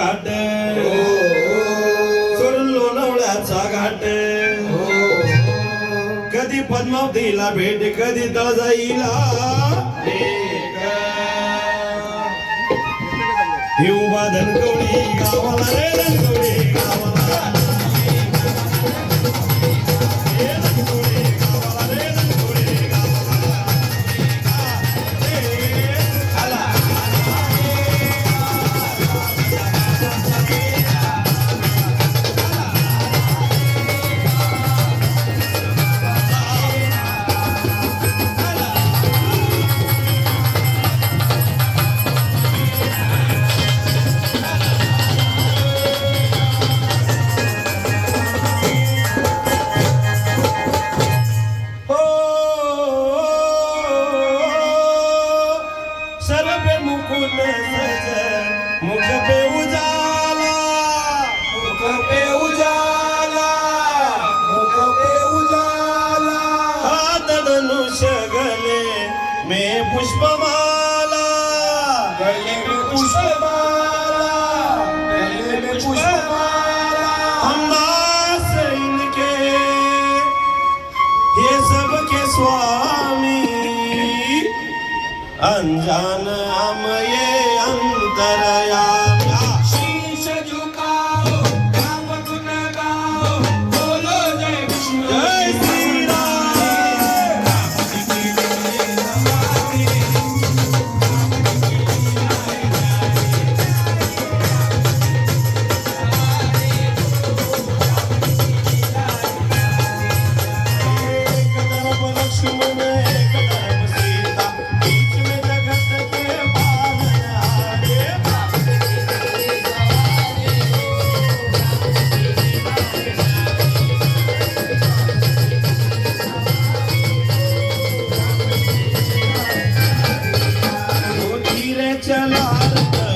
घाट. हो, सोडून लोणावळ्याचा घाट. हो. कधी पद्मावतीला भेट कधी तळजाईला हे. हो. उभा धनकवडी गावाला रे में पुष्पमाला. गले में पुष्पमाला. गले में पुष्पमाला. हमदास इनके ये सबके स्वामी. अनजान हम ये अंतरयामी Thank you.